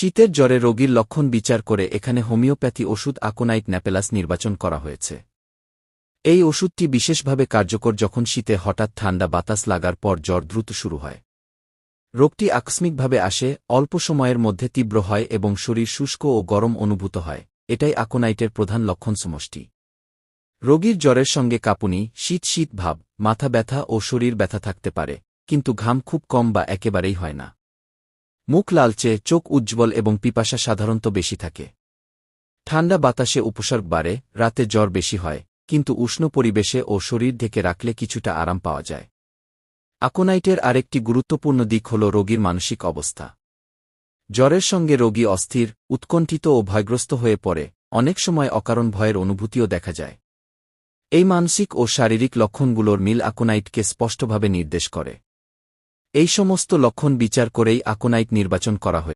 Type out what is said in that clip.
শীতের জ্বরে রোগীর লক্ষণ বিচার করে এখানে হোমিওপ্যাথি ওষুধ আকোনাইট ন্যাপেলাস নির্বাচন করা হয়েছে। এই ওষুধটি বিশেষভাবে কার্যকর যখন শীতে হঠাৎ ঠান্ডা বাতাস লাগার পর জ্বর দ্রুত শুরু হয়। রোগটি আকস্মিকভাবে আসে, অল্প সময়ের মধ্যে তীব্র হয় এবং শরীর শুষ্ক ও গরম অনুভূত হয়, এটাই আকোনাইটের প্রধান লক্ষণ সমষ্টি। রোগীর জ্বরের সঙ্গে কাঁপুনি, শীত শীত ভাব, মাথা ব্যথা ও শরীর ব্যথা থাকতে পারে, কিন্তু ঘাম খুব কম বা একেবারেই হয় না। মুখ লালচে, চোখ উজ্জ্বল এবং পিপাসা সাধারণত বেশি থাকে। ঠান্ডা বাতাসে উপসর্গ বাড়ে, রাতে জ্বর বেশি হয়, কিন্তু উষ্ণ পরিবেশে ও শরীর ঢেকে রাখলে কিছুটা আরাম পাওয়া যায়। আকোনাইটের আরেকটি গুরুত্বপূর্ণ দিক হল রোগীর মানসিক অবস্থা। জ্বরের সঙ্গে রোগী অস্থির, উৎকণ্ঠিত ও ভয়গ্রস্ত হয়ে পড়ে, অনেক সময় অকারণ ভয়ের অনুভূতিও দেখা যায়। এই মানসিক ও শারীরিক লক্ষণগুলোর মিল আকোনাইটকে স্পষ্টভাবে নির্দেশ করে। এই সমস্ত লক্ষণ বিচার করেই আকোনাইক নির্বাচন করা হয়।